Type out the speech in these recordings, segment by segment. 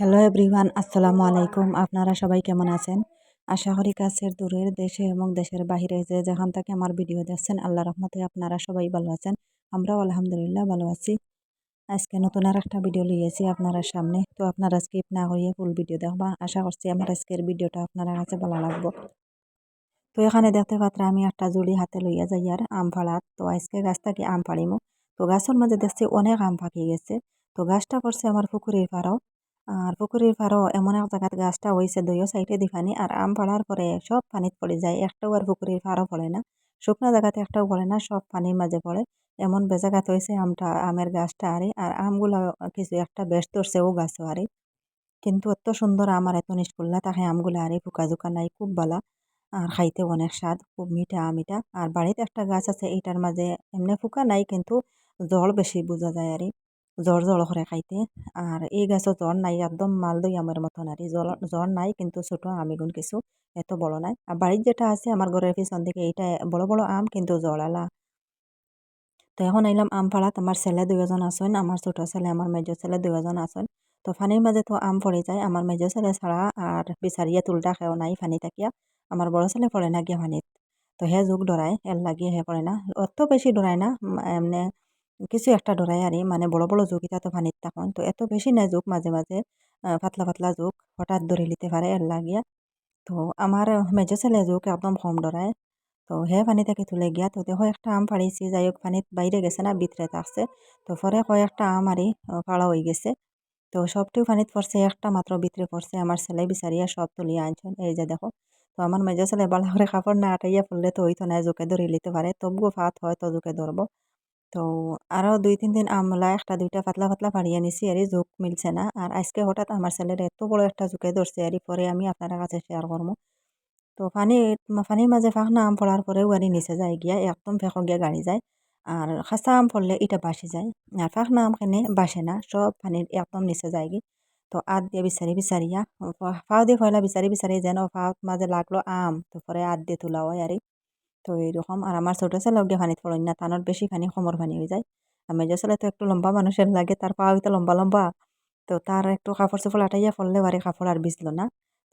Hello everyone আসসালামু আলাইকুম আপনারা সবাই কেমন আছেন? আশা করি কাছের, দূরের, দেশে এবং দেশের বাহিরে যে যেখান থেকে আমার ভিডিও দেখছেন আল্লাহ রহমতে আপনারা সবাই ভালো আছেন। আমরাও আলহামদুলিল্লাহ ভালো আছি। আজকে নতুন আর একটা ভিডিও লিয়েছি আপনারা সামনে। তো আপনারা স্কিপ না করিয়ে ফুল ভিডিও দেখবা। আশা করছি আমার আজকের ভিডিওটা আপনারা কাছে ভালো লাগবো। তো এখানে দেখতে পাত্র আমি একটা জুড়ি হাতে লইয়া যাই আর আম ফাড়াত তো আজকে গাছ থেকে আম ফাড়িমো তো গাছের মাঝে দেখছি অনেক আম পাকি গেছে। তো গাছটা করছে আমার পুকুরের পাড়াও। আর পুকুরের পাড়ও এমন এক জায়গাত গাছটা হয়েছে দুইও সাইডে দিফানি আর আম পাড়ার পরে সব পানিত পড়ে যায়। একটাও আর পুকুরের পাড়ও পড়ে না। শুকনা জায়গাতে একটাও পড়ে না, সব পানির মাঝে পড়ে। এমন বেজাগাত হয়েছে আমটা, আমের গাছটা আরে, আর আমগুলো কিছু একটা বেশ ধরছে ও গাছও আরে। কিন্তু এত সুন্দর আমার এত নিষ্কুল্লা তাকে আমগুলো আরে ফুকা জুকা নাই, খুব বালা। আর খাইতে অনেক স্বাদ, খুব মিঠা আম এটা। আর বাড়িতে একটা গাছ আছে এইটার মাঝে এমনি ফুকা নাই, কিন্তু জল বেশি বোঝা যায় আর। জ্বর জ্বর করে খাইতে। আর এই গাছও জ্বর নাই, একদম মালদই আমের মতন আর জল জ্বর নাই, কিন্তু ছোট আমিগুন কিছু এত বড় নাই। আর বাড়ির যেটা আছে আমার ঘরের পিছন দিকে এইটা বড় বড় আম, কিন্তু জড়ালা তো এখন আইলাম আম পাড়াত আমার ছেলে দুজন আসেন আমার ছোট ছেলে আমার মেজো ছেলে দুজন আসেন তো ফানির মাঝে তো আম পড়ে যায় আমার মেজো ছেলে ছাড়া আর বিচারিয়া তুলটা খেও নাই ফানি থাকিয়া আমার বড় ছেলে পড়ে না গিয়া ফানিত। তো হে যুগ ডরায় এর লাগিয়ে হে পড়ে না। অত বেশি ডরায় না এমনি কিছু একটা ডরায় আর মানে বড় বড় যুগ এটা তো ফানিত তখন তো এত বেশি না যুগ মাঝে মাঝে পাতলা পাতলা যুগ, হঠাৎ ধরে নিতে পারে এর লাগিয়া তো আমার মেজো ছেলে যুগ একদম কম ডরায় তো হে পানি থেকে তুলে গিয়া, তো দেখো একটা আম ফাড়িছি যাই হোক পানিত বাইরে গেছে না ভিতরে থাকছে তো পরে কয়েকটা আম আরই ফাড়া হয়ে গেছে। তো সবটিও পানিত পড়ছে একটা মাত্র ভিতরে পড়ছে আমার ছেলে বিচারিয়া সব তুলিয়া আনছেন এই যে দেখো। তো আমার মেজো ছেলে বালা করে কাপড় না আটাইয়া পড়লে তো হইতো না জোকে ধরে নিতে পারে তবুও ফাত হয়, তো জোকে ধরবো তো আরও দুই তিন দিন আমলা একটা দুইটা পাতলা পাতলা পাড়িয়ে নিছি আর জোক মিলছে না। আর আজকে হঠাৎ আমার ছেলের এত বড় একটা জোকে ধরছে আর পরে আমি আপনার কাছে শেয়ার করব তো পানি, পানির মাঝে ফাঁকনা আম পড়ার পরেও গাড়ি নিচে যায় গিয়া একদম ফেঁক গিয়া গাড়ি যায়। আর খাসা আম পড়লে এটা বাসি যায়। আর ফাঁকনা আম খেনে বাসে না, সব পানির একদম নিচে যায় গি তো আদ দিয়ে বিচারি বিচারিয়া ফাও দিয়ে ফয়লা বিচারি বিচারি যেন ফাও মাঝে লাগল আম, তো পরে আদ দিয়ে তোলা হয় আর তো এইরকম আর আমার ছোটো ছেলেও গিয়ে পানিত পড়েন না, তানোর বেশি পানি সমর পানি হয়ে যায়। আর মেজো ছেলে তো একটু লম্বা মানুষের লাগে, তার পা হইতে লম্বা লম্বা। তো তার একটু কাপড় চোপড় আটাইয়া পড়লে বারে কাপড় আর বিজলো না।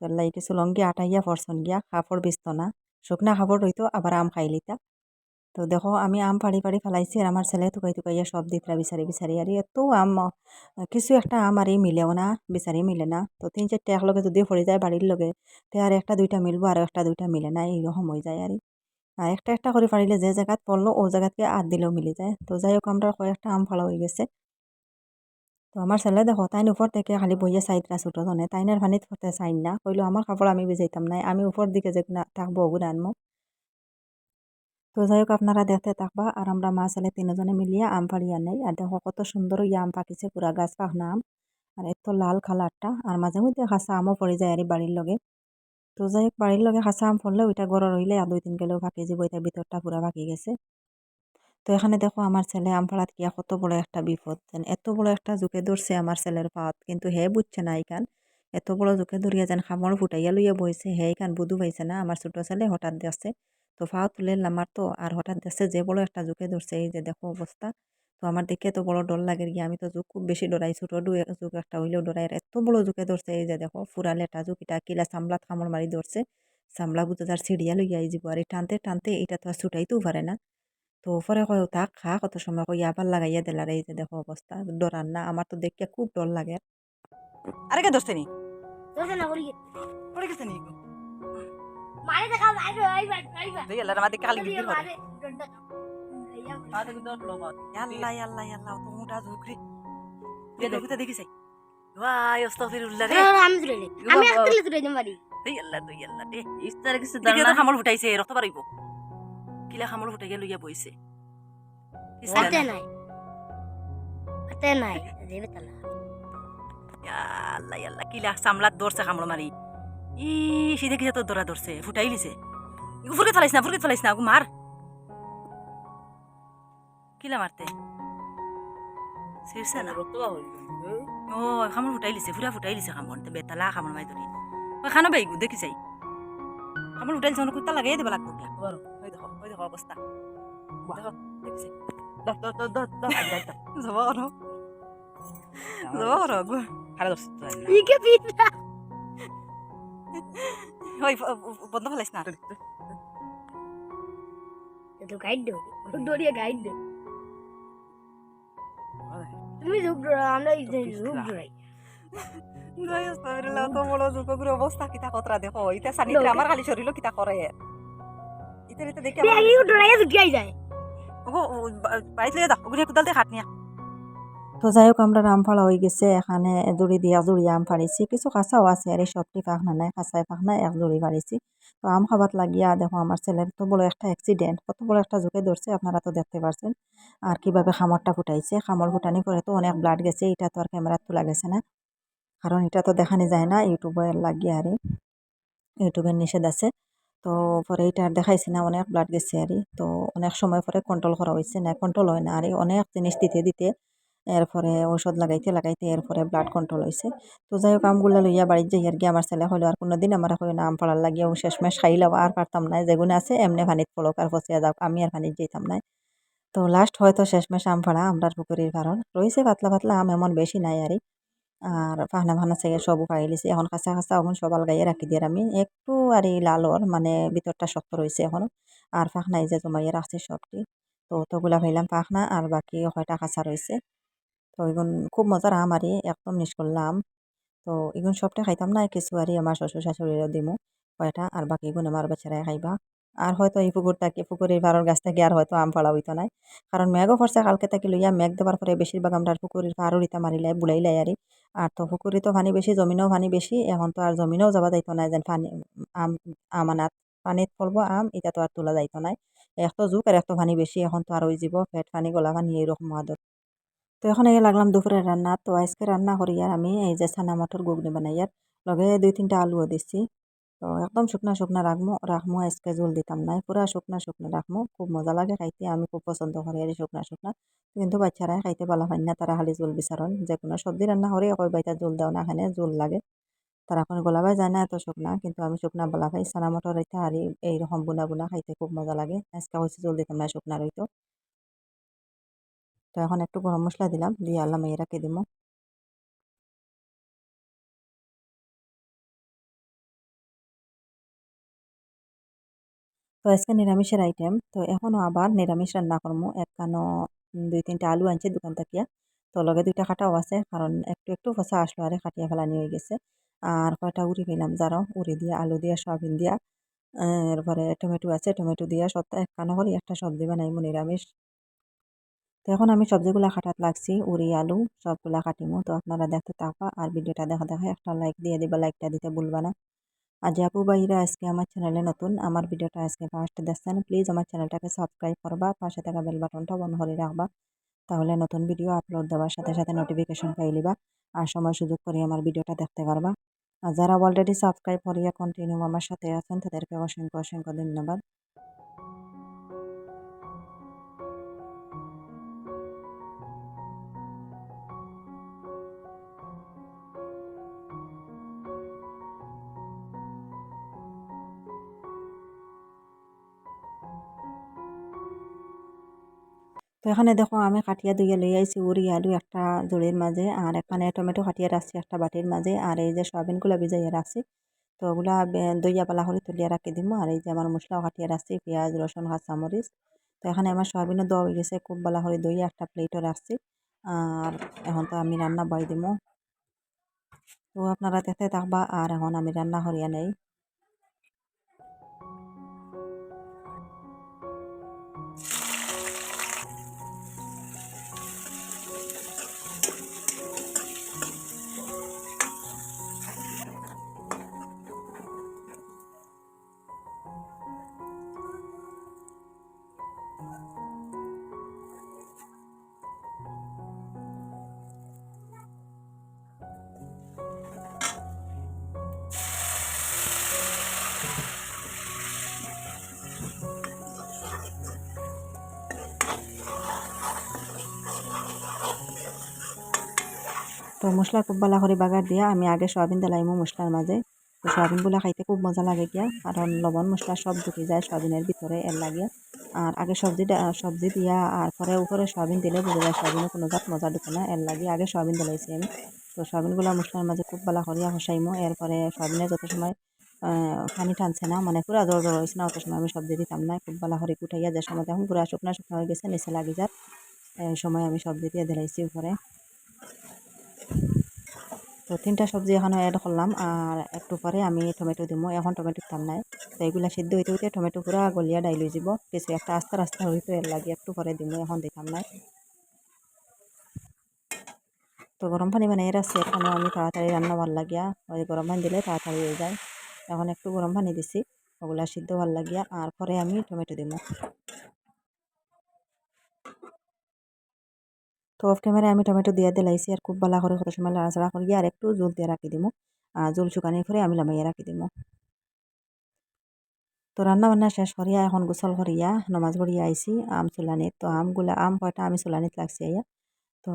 তো লাই কিছু লঙ্গি আটাইয়া পড়ছন গিয়া কাপড় বিজতো না। শুকনা কাপড় হইতো আবার আম খাই লিতা। তো দেখো, আমি আম পাড়ি পাড়ি ফেলাইছি আর আমার ছেলে টুকাই টুকাইয়া সব দিতরা বিচারি বিচারি। আর এত আম, কিছু একটা আম আর মিলেও না, বিচারি মিলে না। তো তিন চারটে একলগে যদি পড়ে যায় বাড়ির লগে, তে আর একটা দুইটা মিলবো, আর একটা দুইটা মিলে না, এইরকম হয়ে যায় আর একটা একটা করে পারিলে যে জায়গাত পড়ল, ও জায়গাতকে আট দিলেও মিলে যায়। তো যাই হোক আমরা কয়েকটা আম ফালা হয়ে গেছে। তো আমার ছেলে দেখো, তাইন উপর থেকে খালি বইয়ে সাইডরা ছোটো জনে? তাইনের পানিত পড়তে চাইন না। কইলো, আমার কাপড় আমি ভিজাইতাম নাই, আমি উপর দিকে যে থাকব ওগুন আনব তো যাই হোক আপনারা দেখতে থাকবা, আর আমরা মা ছেলে তিনজনে মিলিয়ে আম পাড়িয়ে নেই। আর দেখো, কত সুন্দর ইয়ে আম পাকিছে, পুরা গাছ পাখনা আম। আর এত লাল কালারটা, আর মাঝে মধ্যে খাসা আমও পড়ে যায় আর বাড়ির লগে। তো যাই হোক, বাড়ির লগে খাসা আম পড়লে ওইটা গড় রইলে, আর দুই তিন কিলো ফাঁকি যাব এটা ভিতরটা পুরা ফাঁকি গেছে। তো এখানে দেখো, আমার ছেলে আম পাড়াত গিয়া কত বড় একটা বিপদ। যেন এত বড় একটা জুকে ধরছে আমার ছেলের পাত, কিন্তু হে বুঝছে না এইখান। এত বড় জুকে ধরিয়া যেন খামড় ফুটাইয়া লইয়া বইছে, হে এইখান বুধু পাইছে না, আমার ছোটো ছেলে হঠাৎ দেখছে তো ফাও তুলে আমার তো, আর হঠাৎ দেখছে যে বড় একটা জুকে ধরছে, এই যে দেখো অবস্থা। তো আমার দেখে তো বড় ডর লাগে গিয়ে। আমি তো জুক খুব বেশি ডরাই। ছোটো জুক একটা হইলেও ডরাই। এত বড় জুকে ধরছে এই যে দেখো ফুরালে একটা জুক এটা কিলা চামলাত খামড় মারি ধরছে। সামলা বুঝে তার সিঁড়িয়া লইয়া আই যাব আর এই টানতে টানতে এটা তো আর ছুটাইতেও পারে না। তো পরে কয় তাক খা। কত সময় কই আবার লাগাইয়া দিলার এই যে দেখো অবস্থা ডরার না। আমার তো দেখে খুব ডর লাগে। আরে কে দোস্তে নি? পড়ে গেছে। মারে দেখা মারে বাই দেই আল্লাহ আমাদের কালি বিক্রি তো আমি আসলে তুলে আল্লাহ আল্লাহ দে ইস্তার কিছু দিকে তো দাঁড়া ফুটাইছে রক্ত বাড়াইব কিলা খামল ফুটাইয়া লইয়া বইছে হাতে নাই হাতে নাই দেবে তালা আল্লাহ আল্লাহ কিলা সামলাত ধরছে খামড় মারি ই সিধে তোর ধরা ধরছে ফুটাই লিছে ফুরকে ফেলাইস না ফুরকে ফেলাইস না মার কিলা মারতে শিরছে না? ও খামড় ফুটাই লিছে ফুরা ফুটাই লিছে খামড় বেতালা খামড় মাই ধরি ওই খানো বাইগু দেখি চাই। খামড় ফুটাইছে অনেক কুত্তা লাগাই দেবা লাগবো দর যাব তো আমি না। ইকে পিঠা ওই বন্ধ ফেলাইস না? তো গাইড দে দড়িয়ে গাইড দে। তুমি ঝুঁক ডরা আমরা ঝুঁক ডরাই তো অবস্থা কিতা কতরা দেখো। ইতা সানিতে। আমার খালি শরীরও কিতা করে। ইতা ইতা দেখে ডরাইয়া ঝুঁকিয়াই যায়। ও বাইরে দাও ওগুলো কোদাল দিয়ে হাত নিয়া। তো যাই হোক আমরা রামফাড়া হয়ে গেছে, এখানে জুড়ি দিয়া জুড়ি আম ফাড়িছি কিছু কাঁচাও আছে আর এই সবটি পাখনা নাই, কাঁচাই পাখনা এক জুড়ি ফাড়িছি তো আম খাবার লাগিয়া, দেখো আমার ছেলের তো বড় একটা অ্যাক্সিডেন্ট কত বড় একটা ঝুঁকে ধরছে আপনারা তো দেখতে পারছেন। আর কীভাবে খামরটা ফুটাইছে, খামর ফুটানি করে তো অনেক ব্লাড গেছে, এটা তো আর ক্যামেরাত তোলা গেছে না। কারণ এটা তো দেখানি যায় না ইউটিউবে লাগিয়ে আরে ইউটিউবের নিষেধ আছে। তো পরে এটা আর দেখাইছি না, অনেক ব্লাড গেছে আরে। তো অনেক সময় পরে কন্ট্রোল করা হয়েছে না কন্ট্রোল হয় না আরে, অনেক জিনিস দিতে দিতে এরপরে ঔষধ লাগাইতে লাগাইতে এরপরে ব্লাড কন্ট্রোল হয়েছে তো যাই হোক আমগুলা লইয়া বাড়ির যাই আর কি আমার ছেলে হইল, আর কোনোদিন আমার হয় না আম পাড়ার লাগিয়া শেষমেশ খাইলাম আর পারতাম না। যেগুলো আছে এমনি পানিত পড়ক আর ফসিয়া যাক, আমি আর পানিত যেতাম না। তো লাস্ট হয়তো শেষমেশ আম ফাড়া আমরার পুকুরির কারণ রয়েছে পাতলা পাতলা আম, এমন বেশি নাই আরে আর ফাহনা ফাহনা থেকে সব পাই লিছি এখন কাঁচা কাঁচা এখন সবাল গাইয়ে রাখি দিয়ে আমি। একটু আর লালর মানে ভিতরটা শক্ত রয়েছে এখনও। আর ফাঁকনাই যে জমাইয়ে রাখছি সবটি। তো অতগুলা ভাইলাম পাখনা আর বাকি হয়টা কাঁচা রয়েছে তো এগুন খুব মজার আম আরই একদম মিস করলাম তো এগুন সবটা খাইতাম না, কিছু আরই আমার শ্বশুর শাশুড়িরও দিমু কয়টা, আর বাকি এগুন আমার বাচ্চারাই খাইবা। আর হয়তো এই পুকুর থেকে, পুকুরের ভাড়ার গাছ থেকে, আর হয়তো আম ফাড়া হইতো নাই। কারণ মেঘও পড়ছে কালকে থেকে লইয়া, মেঘ দেওয়ার পরে বেশিরভাগ আমরা পুকুরের পাড়ও ইতা মারিলাই বুলাইলাই আরই আর। তো পুকুরে তো পানি বেশি, জমিনেও পানি বেশি, এখন তো আর জমিনেও যাবা যাইতো না, যেন পানি, আম, আমানাত পানিত পড়ব আম এটা তো আর তোলা যাইতো নাই। এক তো যুগ আর এক তো পানি বেশি, এখন তো আর ওই যাব পেট পানি, গলা পানি, এইরকম আদর তো এখন এই লাগলাম দুপুরের রান্না। তো আজকে রান্না করি আর আমি এই যে ছানা মটর ঘুগনি বানাই আর লগে দুই তিনটা আলুও দিছি। তো একদম শুকনা শুকনা রাখমু রাখমু আজকে জল দিতাম নাই পুরা শুকনা শুকনা রাখমু। খুব মজা লাগে খাইতে, আমি খুব পছন্দ করি আর শুকনা শুকনা। কিন্তু বাচ্চারা খাইতে ভালো হয় না, তারা খালি জল বিচারন যে কোনো সবজি রান্না করে কই বাইতা জল দাও না এখানে জল লাগে। তারা এখন গোলাবাই যায় না এত শুকনা, কিন্তু আমি শুকনা বলা খাই সানা মটর এটা আর এই- এইরকম বুনা বুনা খাইতে খুব মজা লাগে। আজকে হয়েছে জল দিতাম না শুকনা রইতো। তো এখন একটু গরম মশলা দিলাম, দিয়ে আল্লাহ মেয়ে রাখি দিমু। তো আজকে নিরামিষের আইটেম তো এখনও আবার নিরামিষ রান্না করব একখানো দুই তিনটা আলু আনছে দোকান থেকে। তো লগে দুইটা কাটাও আছে, কারণ একটু একটু ফসা আসলো, আরে কাটিয়া ফেলানি হয়ে গেছে। আর কয়টা উড়ি পেলাম যারও উড়ি দিয়া, আলু দিয়া, সয়াবিন দিয়া। এরপরে টমেটো আছে, টমেটো দিয়া সপ্তাহে একখানো করে, একটা সবজি বানাইমু নিরামিষ। তো এখন আমি সবজিগুলা কাটাত লাগছি। উড়ি, আলু সবগুলা কাটিমু। তো আপনারা দেখতে থাকবা আর ভিডিওটা দেখা দেখা একটা লাইক দিয়ে দিবা। লাইকটা দিতে ভুলবা না। আর যে আপু ভাইরা, আজকে আমার চ্যানেলে নতুন। আমার ভিডিওটা আজকে ফার্স্ট দেখছেন প্লিজ আমার চ্যানেলটাকে সাবস্ক্রাইব করবা। পাশে থাকা বেল বাটনটা বন্ধ করে রাখবা। তাহলে নতুন ভিডিও আপলোড দেওয়ার সাথে সাথে নোটিফিকেশন পাইলিবা আর সময় সুযোগ করে আমার ভিডিওটা দেখতে পারবা। আর যারা অলরেডি সাবস্ক্রাইব করিয়া কন্টিনিউ আমার সাথে আছেন, তাদেরকে অসংখ্য অসংখ্য ধন্যবাদ। তো এখানে দেখো আমি কাটিয়া দুইয়া লই আইছি উড়ি আলু একটা জুড়ির মাঝে আর এখানে টমেটো কাটিয়া রাখছি একটা বাটির মাঝে আর এই যে সয়াবিনগুলো ভিজাইয়া রাখছি, তো ওগুলা দইয়া পালা করে তুলিয়া রাখি দিব আর এই যে আমার মশলাও কাটিয়া রাখছি, পেঁয়াজ, রসুন কাঁচামরিচ তো এখানে আমার সয়াবিনও দেওয়া হয়ে গেছে, খুব বালা করে দইয়া একটা প্লেটও রাখছি। আর এখন তো আমি রান্না বাই দিব তো আপনারা দেখতে থাকবা, আর এখন আমি রান্না করিয়া নেই। তো মশলা খুব ভালো করে বাগার দিয়া, আমি আগে সয়াবিন দিলাইমু মশলার মাঝে তো সয়াবিনগুলো খাইতে খুব মজা লাগে গিয়া কারণ লবণ মশলা সব ঢুকে যায় সয়াবিনের ভিতরে এর লাগিয়া আর আগে সবজিটা সবজি দিয়া আর পরে উপরে সয়াবিন দিলে বুঝে যায় সয়াবিনে কোনো জাত মজা ঢুকে না এর লাগে আগে সয়াবিন দিলাইছি আমি তো সয়াবিনগুলো মশলার মাঝে খুব ভালো করিয়া হসাইমো এরপরে সয়াবিনের যত সময় পানি টানছে না মানে পুরা জল জল হয়েছে না, অত সময় আমি সবজি দিতাম না খুব ভালো করে কুটাইয়া যে সময় এখন পুরা শুকনা শুকনা হয়ে গেছে, নিচে লাগি এই সময় আমি সবজি দিয়ে দিলাইছি উপরে তো তিনটা সবজি এখনও অ্যাড করলাম আর একটু পরে আমি টমেটো দিব এখন টমেটো দিতাম নাই। তো এগুলা সিদ্ধ হইতে হইতে টমেটো পুরা গলিয়া ডাইল হয়ে যাব। কিছু একটা আস্তে আস্তে হইতে এর লাগে একটু পরে দিব এখন দিতাম নাই। তো গরম পানি বানিয়ে রাখছি এখানে আমি তাড়াতাড়ি রান্না ভালো লাগিয়া। ওই গরম পানি দিলে তাড়াতাড়ি হয়ে যায়। এখন একটু গরম পানি দিছি। ওগুলা সিদ্ধ ভালো লাগিয়া। আর পরে আমি টমেটো দিব অফ ক্যামেরায় আমি টমেটো দিয়ে দিলাইছি আর খুব ভালো করে কত সময় লাড়াচাড়া করি আর একটু জল দিয়ে রাখি দিমু। আর জল শুকানি করে আমি লামাইয়া রাখি দিমু। তো রান্না বান্না শেষ করিয়া এখন গোসল করিয়া নমাজ পড়িয়া আইছি, আম চুলানিত। তো আমগুলা, আম কয়টা, আমি চুলানিত লাগছি আইয়া তো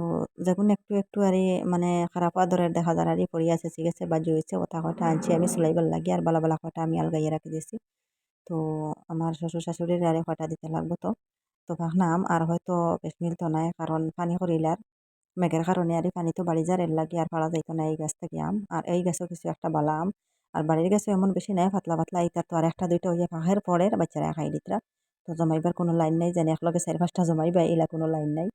যখন একটু একটু আর মানে খারাপ আদরের দেখা যার আর পড়িয়া আছে, ঠিক আছে, বাজি হয়েছে ওটা কয়টা আনছি, আমি চুলাইবার লাগি আর বালা বালা কয়টা আমি আলগাইয়া রাখি দিয়েছি তো আমার শ্বশুর শাশুড়ির আরে কয়টা দিতে লাগবো তো? তো ভাবলাম, আর হয়তো বেশ মিলতো নাই, কারণ পানি করিলার। মেঘের কারণে আর পানি তো বাড়ি যার লাগে, আর পাড়া যাইতো না এই গাছ থেকে আম। আর এই গাছও কিছু একটা বালাম আর বাড়ির গাছও এমন বেশি নাই, পাতলা পাতলা এইটার তো আর একটা, দুইটা হইয়া পাহের পরে বাচ্চারা খাই দিতরা তো জমাইবার কোনো লাইন নাই জানি একলগে চারি পাঁচটা জমাইবা এলা কোনো লাইন নাই।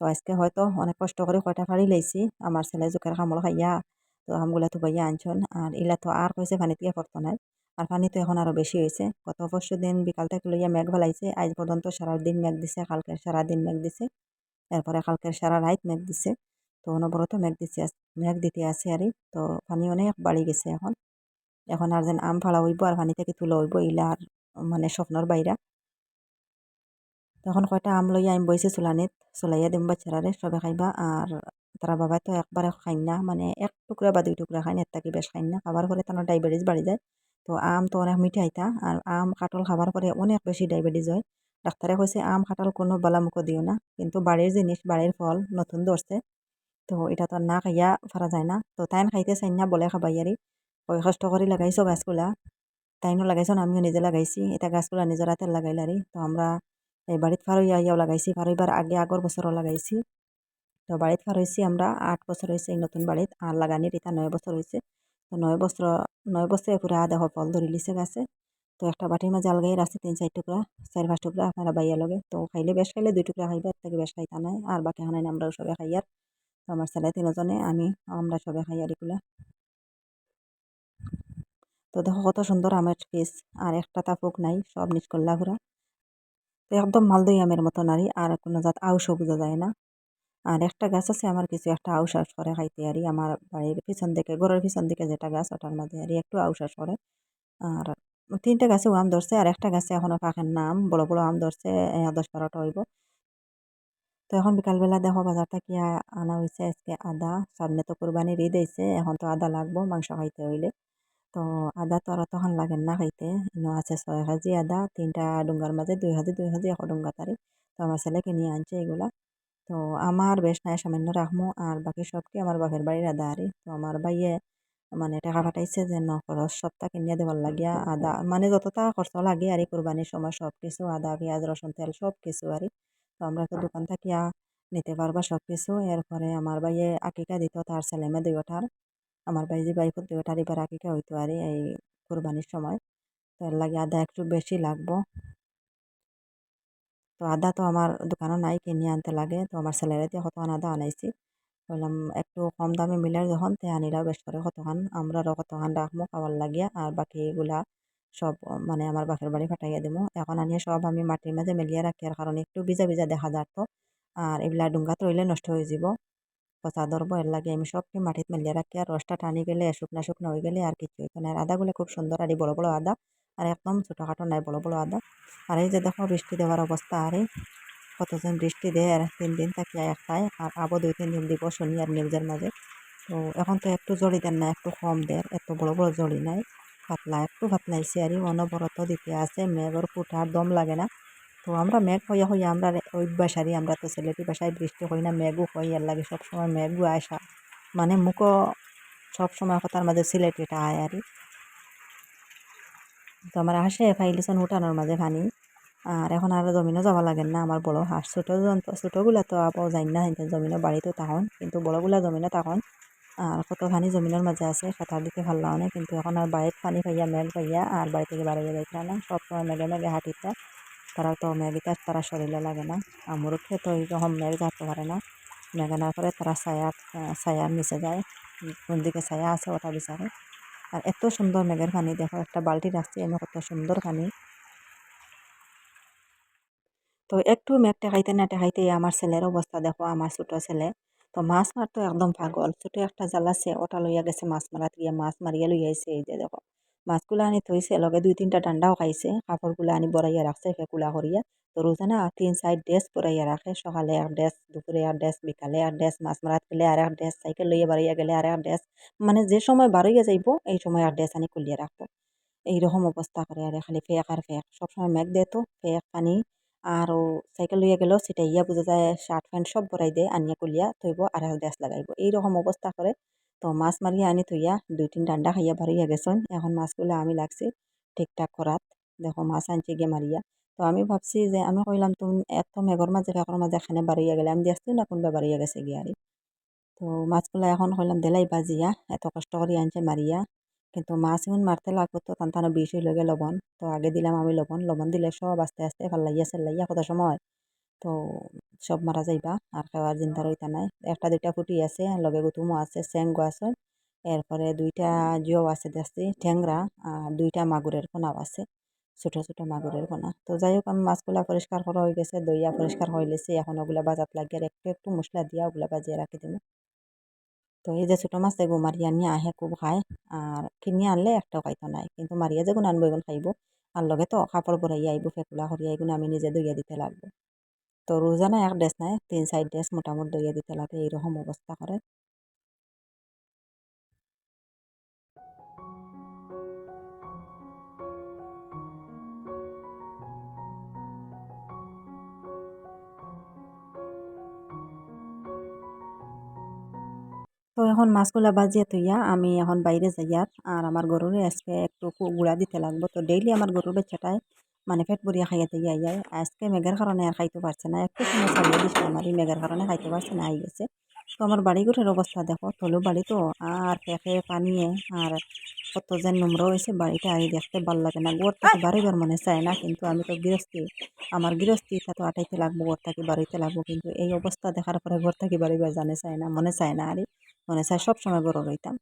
তো আজকে হয়তো অনেক কষ্ট করে কয়টা ফাড়ি লাইছি। আমার ছেলে জোকের কামড় খাইয়া, তো আমগুলা তো বাইয়া আনছন। আর এলা তো আর কইছে পানি থেকে পড়তো নাই। আর পানি তো এখন আরও বেশি হয়েছে গত পরশু দিন বিকাল থেকে লইয়া মেঘ ফেলাইছে আজ পর্যন্ত সারাদিন মেঘ দিছে, কালকে সারাদিন মেঘ দিছে, এরপরে কালকের সারা রাত মেঘ দিছে। তো অনবরত মেঘ দিছে মেঘ দিতে আছে আর তো পানি অনেক বাড়ি গেছে এখন। এখন আর যেন আম ফাড়া হইব আর পানি থেকে তুলা হইব ইলা আর মানে স্বপ্নর বাইরা। তখন কয়টা আম লইয়া আমি বইছে চুলানিত, চলাইয়া দিম বাচ্চারারে, সবে খাইবা আর তারা বাবা তো একবারে খাই না মানে এক টুকরা বা দুই টুকরা খাইন, এর থাকি বেশ খাইন না। খাবার পরে তার ডায়াবেটিস বাড়ি যায়। তো আম তো অনেক মিঠা আইতা আর আম কাটল খাবার পরে অনেক বেশি ডায়াবেটিস হয়। ডাক্তারে কইছে আম কাঁঠাল কোনো বালামুখো দিও না, কিন্তু বাড়ির জিনিস, বাড়ির ফল নতুন ধরছে, তো এটা তো না খাইয়া ফারা যায় না। তো তাইন খাইতে চাই না বলে খাবাইয়ারি ওই কষ্ট করে লাগাইছো গাছগুলা, তাইনও লাগাইছো আমিও নিজে লাগাইছি, এটা গাছগুলা নিজের হাতে লাগাইলারি তো আমরা এই বাড়িত ফারইয়া ইয়াও লাগাইছি, ফারইবার আগে আগর বছরও লাগাইছি। তো বাড়িত ফারইছি আমরা, আট বছর হয়েছে এই নতুন বাড়িত, আর লাগানির এটা নয় বছর হয়েছে তো নয় বস্ত্র, নয় বছরে পুরা দেহ ফল ধরি লিছে গাছে। তো একটা বাটির মাঝে আলগাই রাখছি, তিন চার টুকরা, চার পাঁচ টুকরা আপনারা বাইয়া লগে। তো খাইলে বেশ খাইলে দুই টুকরা খাইবে থেকে বেশ খাইতা নাই। আর বাকি হানাই আমরা সবাই খাইয়ার। তো আমার ছেলে তিনজনে, আমি, আমরা সবাই খাইয়ার এগুলা। তো দেখো কত সুন্দর আমের পিস আর একটা তাপুক নাই, সব নিচ করলা ঘুরা তো একদম মালদই আমের মতো নারী, আর কোনো জাত আউশও বোঝা যায় না। আর একটা গাছ আছে আমার কিছু একটা আউশ আউশ করে খাইতে আরি। আমার বাড়ির পিছন দিকে, ঘরের পিছন দিকে যেটা গাছ, ওটার মাঝে আরি একটু আউশ আউশ করে। আর তিনটা গাছে আম ধরছে, আর একটা গাছে এখনও পাখের নাম, বড় বড় আম ধরছে দশ বারোটা হইব। তো এখন বিকালবেলা দেখো বাজার থেকে আ- আনা হয়েছে আজকে আদা, সামনে তো কোরবানির ঈদ আইছে এখন তো আদা লাগবো, মাংস খাইতে হইলে। তো আদা তো আর তখন লাগেন না খাইতে, ইনো আছে ছয় কেজি আদা, তিনটা ডুঙ্গার মাঝে দুই হাজি দুই হাজি এক ডুঙ্গা তারি। তো আমার ছেলেকে নিয়ে আনছে এগুলা। তো আমার বেশ নাই সামান্য রাখমু আর বাকি সবটি আমার বাপের বাড়ির আদা আরি তো আমার ভাইয়ে মানে টাকা পাঠাইছে যে ন খরচ সবটা কিনিয়া দেওয়ার লাগিয়া আদা মানে যতটা খরচ লাগে আর কোরবানির সময় সব কিছু আদা পেঁয়াজ রসুন তেল সব কিছু আর। তো আমরা তো দোকান থাকিয়া নিতে পারবা সব কিছু এরপরে আমার ভাইয়ে আকিকা দিত তার ছেলেমে দুইটার আমার ভাই যে বাইফত দুইটার এবার আকিকা হইতো আর এই কোরবানির সময়। তো এর লাগে আদা একটু বেশি লাগবো। তো আদা তো আমার দোকানও নাই, কিনে আনতে লাগে। তো আমার ছেলেরা দিয়ে কতখান আদা আনাইছি, বললাম একটু কম দামে মিলার যখন, তে আনিলাও বেশ করে কতখান আমরারও কতখান রাখব খাবার লাগিয়া, আর বাকিগুলা সব মানে আমার বাপের বাড়ি ফাটাইয়া দিমু। এখন আনিয়ে সব আমি মাটির মাঝে মেলিয়ে রাখি আর কারণ একটু ভিজা ভিজা দেখা যাত আর এগুলা ডুঙ্গাত রইলে নষ্ট হয়ে যাব। পচা ধরবো এর লাগে আমি সবকে মাটিত মেলিয়ে রাখি আর রসটা টানি গেলে, শুকনা শুকনা হয়ে গেলে, আর কিছু হইতো না আর আদাগুলো খুব সুন্দর, আর বড় বড় আদা আর একদম ছোটোখাটো নাই, বড় বড় আদা। আর এই যে দেখো বৃষ্টি দেওয়ার অবস্থা, আর কতজন বৃষ্টি দেয়, আর তিন দিন থাকিয়া একটাই, আর আবো দুই তিন দিন দিব শনি আর নিউজের মাঝে। তো এখন তো একটু জড়ি দেন না, একটু কম দেয় এত বড় বড় জড়ি নাই, পাতলা, একটু পাতলাইছে আর অনবরত দিতে আছে, মেঘর ফুটার দম লাগে না। তো আমরা মেঘ হইয়া হইয়া আমরা অভ্যাস আরি আমরা তো সিলেটি বাসায় বৃষ্টি হই না, মেঘও হই আর লাগে সবসময় মেঘও আসা। মানে মুখও সবসময় কথার মাঝে সিলেটিটা আয় আরি তো আমার হাঁসে ফাইলিছন উঠানোর মাঝে পানি আর এখন আর জমিনও যাওয়া লাগে না, আমার বড় হাঁস। ছোটো ছোটোগুলা তো আপাও যাই না কিন্তু জমিনও বাড়িতে তখন কিন্তু বড়গুলা জমিনে তখন আর কত পানি জমিনের মাঝে আছে, সাঁতার দিতে ভালো লাগে কিন্তু এখন আর বাড়ির পানি পাইয়া মেঘ পাইয়া আর বাড়ি থেকে বাড়িয়ে যাইতে না। সব সময় মেঘে মেঘে হাঁটিতে। তারা তো মেঘিতে তারা শরীরে লাগে না। আমার তো এইরকম মেঘ যাতে পারে না। মেঘানোর পরে তারা ছায়া ছায়ার নিচে যায়। কোন দিকে ছায়া আছে ওটা বিচারে। আর এত সুন্দর মেঘের পানি, দেখো একটা বালতি রাখছি, আমি কত সুন্দর পানি। তো একটু মেঘ টেকাইতে না টেকাইতে আমার ছেলের অবস্থা, দেখো আমার ছোট ছেলে। তো মাছ মারতো একদম পাগল, ছোট একটা জাল আছে, ওটা লইয়া গেছে মাছ মারাত গিয়ে, মাছ মারিয়া লইয়া আইছে এই যে দেখো। মাছগুলা আনি থইছে, লগে দুই তিনটা ডান্ডাও খাইছে, কাপড়গুলা আনি বড়াইয়া রাখছে, ফেকুলা করিয়া। রোজানা তিন সাইড ড্রেস পরাইয়া রাখে। সকালে এক ড্রেস দুপুরে এক ড্রেস বিকালে এক ড্রেস মাছ মারাত গেলে আর এক ড্রেস সাইকেল লইয়া বাড়িয়া গেলে আর এক ড্রেস মানে যে সময় বাড়াইয়া যাইব, এই সময় আর ড্রেস আনি খুলিয়া রাখব। এইরকম অবস্থা করে আর খালি ফেক আর ফেক। সবসময় মেঘ দে তো, ফেক, পানি। আর সাইকেল লইয়া গেলেও সেটা ইয়া বুঝা যায় শার্ট প্যান্ট সব ভরাই দেয়, আনিয়া কুলিয়া থইব, আর এক ড্রেস লাগাইব। এইরকম অবস্থা করে তো মাছ মারিয়া আনি থইয়া দুই তিন ডান্ডা খাইয়া বাড়িয়া গেছেন। এখন মাছগুলো আমি লাগছি ঠিকঠাক করাত। দেখো মাছ আনছি গিয়ে মারিয়া। তো আমি ভাবছি যে আমি কইলাম, তুমি এত মেঘর মাঝে ফেকর মাঝে এখানে বাড়িয়া গেলে। আমি দেখছি না কোনবা বাড়িয়া গেছে গিয়ে আর তো মাছগুলো এখন কইলাম, দেলাই বাজিয়া এত কষ্ট করে আনছে মারিয়া কিন্তু মাছ এখন মারতে লাগবো তো টান টানা বিষ হইলে লবণ। তো আগে দিলাম আমি লবণ লবণ দিলে সব আস্তে আস্তে ফাল্লাইয়া সেল্লাইয়া কত সময়। তো সব মারা যাইবা আর খাওয়ার চিন্তা রইতা নাই। একটা, দুইটা ফুটি আছে, লগে গুতুমো আছে, চেংগো আছে। এরপরে দুইটা জিও আছে, দেখছি ঠ্যাংরা আর দুইটা মাগুরের পোনাও আছে। ছোটো ছোটো মাগুরের পোনা তো যাই হোক আমি মাছগুলা পরিষ্কার করা হয়ে গেছে দইয়া পরিষ্কার হয়ে গেছে এখন ওগুলা বাজাত লাগিয়ে একটু একটু মশলা দিয়া ওগুলা বাজিয়ে রাখি দিব। তো এই যে ছোটো মাছ এগো মারিয়া নিয়ে আহে খুব খায়, আর কিনি আনলে একটাও খাইতো নাই। কিন্তু মারিয়া যেগুন আনব এগুন খাইব, আর লগে তো কাপড় পরাইয়া আইব, ফেকুলা করিয়া এগুলো আমি নিজে দইয়া দিতে লাগবো। তো রোজানা এক ড্রেস নাই, তিন চার ড্রেস মোটামুটি দইয়া দিতে লাগে, এইরকম অবস্থা করে এখন মাছগুলা বাজিয়া থইয়া আমি এখন বাইরে যাইয়ার আর আমার গরুর আজকে একটু গুড়া দিতে লাগবো। তো ডেইলি আমার গরুর বেচাটাই মানে পেট ভরিয়া খাইয়া দিয়ে যায় আজকে মেঘের কারণে আর খাইতে পারছে না। একটু সময় চালিয়ে দিচ্ছে আমার, এই মেঘের কারণে খাইতে পারছে না আই গেছে। তো আমার বাড়ি ঘরের অবস্থা দেখো তলু বাড়ি তো, আর পেকে পানিয়ে, আর কত যেন নোংরা হয়েছে বাড়িটা আই দেখতে ভালো লাগে না। গোর থেকে বাড়িবার মনে চায় না, কিন্তু আমি তো গৃহস্থী। আমার গৃহস্থীটা তো আটাইতে লাগবো, ঘর থেকে বাড়িতে লাগবো, কিন্তু এই অবস্থা দেখার পরে ঘর থেকে বাড়িবার জানে চায় না, মনে চায় না, আরে মনে চায় সবসময় গরু রইতাম।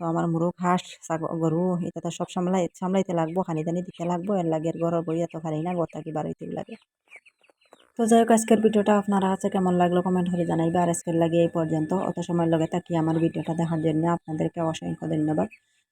তো আমার হাঁস, ছাগল, গরু, এটা তো সব সামলাই, সামলাইতে লাগবো, খানি দানি দিতে লাগবো, এর লাগে আর ঘরের বইয়া তো খানি না, ঘর থাকি বাড়াইতে লাগে। তো যাই হোক, আজকের ভিডিওটা আপনারা আছে কেমন লাগল কমেন্ট করে জানাইবে, আর আজকের লাগে এই পর্যন্ত। অত সময় লগে থাকি আমার ভিডিওটা দেখার জন্য, আপনাদেরকে অসংখ্য ধন্যবাদ।